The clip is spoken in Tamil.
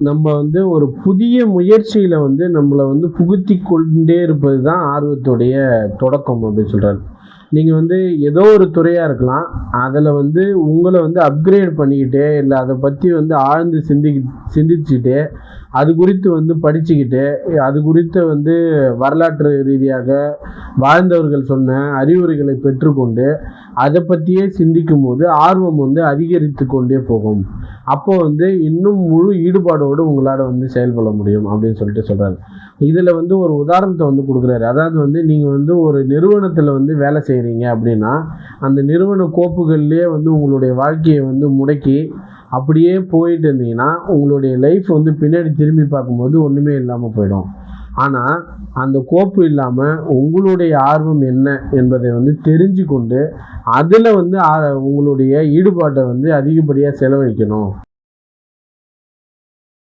நம்ம வந்து ஒரு புதிய முயற்சியில் வந்து நம்மளை வந்து புகுத்தி கொண்டே இருப்பது தான் ஆர்வத்துடைய தொடக்கம் அப்படின்னு சொல்கிறாரு நீங்கள் வந்து ஏதோ ஒரு துறையாக இருக்கலாம். அதில் வந்து உங்களை வந்து அப்கிரேட் பண்ணிக்கிட்டு, இல்லை அதை பற்றி வந்து ஆழ்ந்து சிந்தி சிந்திச்சுட்டு, அது குறித்து வந்து படிச்சுக்கிட்டு, அது குறித்து வந்து வரலாற்று ரீதியாக வாழ்ந்தவர்கள் சொன்ன அறிவுரைகளை பெற்றுக்கொண்டு, அதை பற்றியே சிந்திக்கும் போது ஆர்வம் வந்து அதிகரித்து கொண்டே போகும். அப்போ வந்து இன்னும் முழு ஈடுபாடோடு உங்களால் வந்து செயல்பட முடியும் அப்படின்னு சொல்லிட்டு சொல்கிறாரு இதில் வந்து ஒரு உதாரணத்தை வந்து கொடுக்குறாரு அதாவது வந்து நீங்கள் வந்து ஒரு நிறுவனத்தில் வந்து வேலை செய்கிறீங்க அப்படின்னா, அந்த நிறுவன கோப்புகள்லேயே வந்து உங்களுடைய வாழ்க்கையை வந்து முடக்கி, அப்படியே போயிட்டு இருந்தீங்கன்னா, உங்களுடைய லைஃப் வந்து பின்னாடி திரும்பி பார்க்கும்போது ஒன்றுமே இல்லாமல் போயிடும். ஆனால் அந்த கோப்பு இல்லாமல் உங்களுடைய ஆர்வம் என்ன என்பதை வந்து தெரிஞ்சு கொண்டு, அதில் வந்து உங்களுடைய ஈடுபாட்டை வந்து அதிகப்படியாக செலவழிக்கணும்.